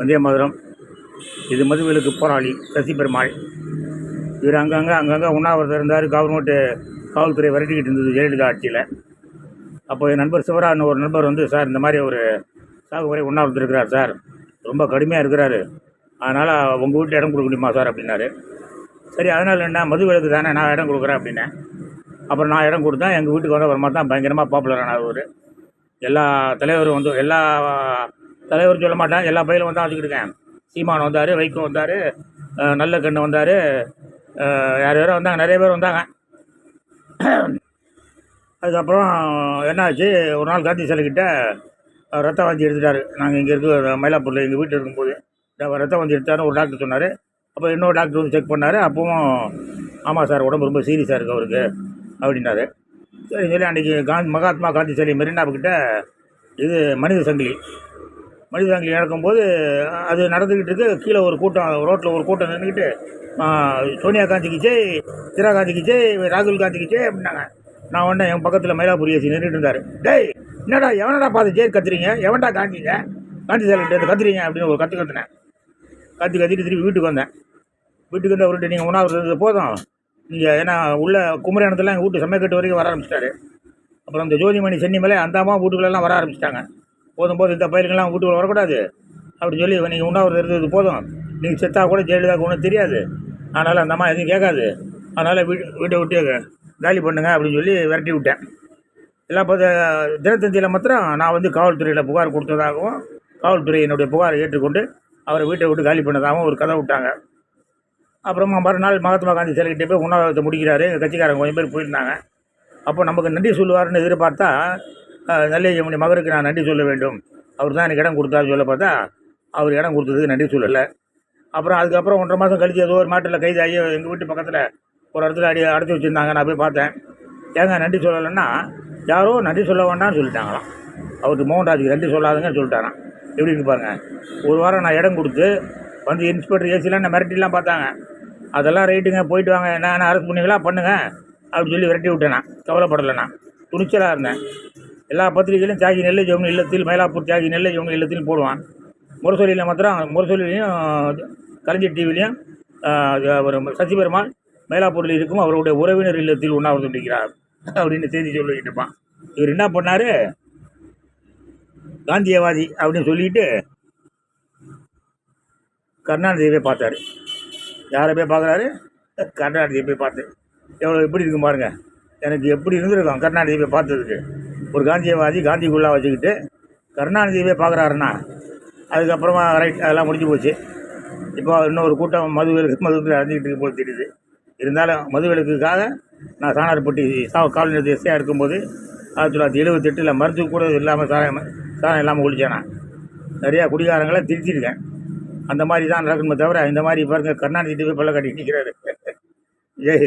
வந்தே மதுரம். இது மதுவிலக்கு போராளி சசி பெருமாள் இவர் அங்கங்கே அங்கங்கே உண்ணாவிரதம் இருந்தார். கவர்மெண்ட்டு காவல்துறை விரட்டிக்கிட்டு இருந்தது ஜெயலலிதா ஆட்சியில். அப்போ என் நண்பர் சிவராஜன் ஒரு நண்பர் வந்து சார் இந்த மாதிரி ஒரு சாகுபடி உண்ணாவிரதம் இருக்கிறார் சார். ரொம்ப கடுமையாக இருக்கிறாரு. அதனால் உங்கள் வீட்டில் இடம் கொடுக்க முடியுமா சார்? அப்படின்னாரு. சரி அதனால் என்ன? மது விளக்கு தானே நான் இடம் கொடுக்குறேன் அப்படின்னேன். அப்புறம் நான் இடம் கொடுத்தேன் எங்கள் வீட்டுக்கு வந்த அப்புறமா தான் பயங்கரமாக பாப்புலர் ஆனார் அவர். எல்லா தலைவரும் வந்து எல்லா தலைவரும் சொல்ல மாட்டேன். எல்லா பயிலும் வந்தால் வச்சுக்கிட்டுருக்கேன் சீமான் வந்தார் வைகோ வந்தார் நல்ல கண்ணு வந்தார். யார் யாரோ வந்தாங்க நிறைய பேர் வந்தாங்க. அதுக்கப்புறம் என்னாச்சு? ஒரு நாள் காந்தி சிலைக்கிட்ட ரத்த வாந்தி எடுத்துட்டார். நாங்கள் இங்கே இருக்க மயிலாப்பூரில் எங்கள் வீட்டில் இருக்கும்போது. அவர் ரத்த வாந்தி எடுத்தாருன்னு ஒரு டாக்டர் சொன்னார். அப்போ இன்னொரு டாக்டர் வந்து செக் பண்ணார். அப்பவும் ஆமாம் சார் உடம்பு ரொம்ப சீரியஸாக இருக்குது அவருக்கு அப்படின்னாரு. சரி சொல்லி அன்றைக்கி காந்தி மகாத்மா காந்தி சிலை மெரினாவுக்கிட்ட இது மனித சங்கிலி. மனித நடக்கும்போது அது நடந்துக்கிட்டு இருக்கு. கீழே ஒரு கூட்டம் ரோட்டில் ஒரு கூட்டம் நின்றுக்கிட்டு சோனியா காந்திக்கு ஜெய் இந்திரா காந்திக்கு ஜெய் ராகுல் காந்திக்கு ஜெய் அப்படின்னாங்க. நான் உடனே என் பக்கத்தில் மயிலாப்பூர் ஏசி நின்றுட்டு இருந்தார். டேய் என்னடா எவனடா பார்த்து ஜெய் கத்துறீங்க? எவன்டா காந்திங்க? காந்தி சிலைக்கிட்ட கத்துறீங்க? அப்படின்னு ஒரு கற்று கத்துனேன். கத்தி கத்திட்டு திருப்பி வீட்டுக்கு வந்தேன். வீட்டுக்கு வந்து அவர்கிட்ட நீங்கள் உணவு இருந்தது போதும். நீங்கள் ஏன்னா உள்ள குமரியானத்தில் எங்கள் வீட்டு சமையக்கட்டு வரைக்கும் வர ஆரம்பிச்சிட்டாரு. அப்புறம் இந்த ஜோதிமணி சென்னி மேலே அந்த அம்மா வீட்டுக்குள்ளெல்லாம் வர ஆரம்பிச்சிட்டாங்க. போதும் போதும் இந்த பயிர்கள்லாம் வீட்டுக்குள்ள வரக்கூடாது. அப்படின்னு சொல்லி நீங்கள் உண்ணாவிரதம் இருந்தது போதும். நீங்கள் செத்தாக கூட ஜெயலலிதாவுக்கு ஒன்றும் தெரியாது. அதனால் அந்த அம்மா எதுவும் கேட்காது. அதனால் வீட்டு வீட்டை விட்டு காலி பண்ணுங்க அப்படின்னு சொல்லி விரட்டி விட்டேன். எல்லாம் இப்போ தினத்தந்தியில் மாத்திரம் நான் வந்து காவல்துறையில் புகார் கொடுத்ததாகவும் காவல்துறை என்னுடைய புகாரை ஏற்றுக்கொண்டு அவரை வீட்டை விட்டு காலி பண்ணதாகவும் ஒரு கதை விட்டாங்க. அப்புறமா மறுநாள் மகாத்மா காந்தி சிலைகிட்டே போய் உண்ணாவிரதத்தை முடிக்கிறாரு. எங்கள் கட்சிக்காரங்க கொஞ்சம் பேர் போயிருந்தாங்க. அப்போ நமக்கு நன்றி சொல்லுவார்னு எதிர்பார்த்தா நல்ல மகருக்கு நான் நன்றி சொல்ல வேண்டும். அவர் தான் எனக்கு இடம் கொடுத்தாரு சொல்ல பார்த்தா அவர் இடம் கொடுத்ததுக்கு நன்றி சொல்லலை. அப்புறம் அதுக்கப்புறம் ஒன்றரை மாதம் கழிச்சு ஏதோ ஒரு மாட்டில் கைதாகி எங்கள் வீட்டு பக்கத்தில் ஒரு இடத்துல அடி அடைச்சி வச்சுருந்தாங்க. நான் போய் பார்த்தேன். ஏங்க நன்றி சொல்லலைன்னா யாரோ நன்றி சொல்ல வேண்டாம்னு சொல்லிட்டாங்களாம். அவருக்கு மோகன்ராஜுக்கு நன்றி சொல்லாதுங்கன்னு சொல்லிட்டாரான் எப்படி இருக்கு பாருங்கள் ஒரு வாரம் நான் இடம் கொடுத்து வந்து இன்ஸ்பெக்டர் ஏசிலாம் என்ன மிரட்டிலாம் பார்த்தாங்க. அதெல்லாம் ரைட்டுங்க போயிட்டு வாங்க. என்ன என்ன அரெஸ்ட் பண்ணுவீங்களா பண்ணுங்கள் அப்படின்னு சொல்லி விரட்டி விட்டேன் நான் கவலைப்படலை நான் துணிச்சலாக இருந்தேன். எல்லா பத்திரிகையிலும் தியாகி நெல்லை ஜெவனி இல்லத்தில் மயிலாப்பூர் தியாகி நெல்லை ஜெவனி இல்லத்திலும் போடுவான். முரசொலியில் மாத்திரம் முரசொலிலையும் கலைஞர் டிவிலையும் ஒரு மயிலாப்பூரில் இருக்கும் அவருடைய உறவினர் இல்லத்தில் உண்ணாவிரதம் இருக்கிறார் அப்படின்னு செய்தி சொல்லிக்கிட்டு இருப்பான். இவர் என்ன பண்ணார்? காந்தியவாதி அப்படின்னு சொல்லிட்டு கருணாநிதியை பார்த்தாரு. யாரை போய் பார்க்குறாரு? கருணாநிதியை போய் பார்த்து எவ்வளோ எப்படி இருக்கும் பாருங்க. எனக்கு எப்படி இருந்திருக்கும் கருணாநிதியை போய் பார்த்ததுக்கு. ஒரு காந்தியவாதி காந்திக்குள்ளே வச்சுக்கிட்டு கருணாநிதியவே போய் பார்க்குறாருன்னா அதுக்கப்புறமா ரைட் அதெல்லாம் முடிஞ்சு போச்சு. இப்போ இன்னொரு கூட்டம் மதுவிலக்கு மதுவில் அடைஞ்சிக்கிட்டு போல் தெரியுது. இருந்தாலும் மதுவிலக்குக்காக நான் சாணார்பட்டி சா காவல் நிலையத்தில் எஸ்ஐயாக இருக்கும்போது ஆயிரத்தி தொள்ளாயிரத்தி எழுபத்தெட்டில் மருந்து கூட இல்லாமல் சாணம் சாணம் இல்லாமல் குடித்தேன் நான் நிறையா குடிகாரங்களை திருத்திருக்கேன் அந்த மாதிரி தான் நடக்கணுமே தவிர இந்த மாதிரி பாருங்கள் கருணாநிதி போய் பல்ல கட்டி நிற்கிறாரு ஜெய்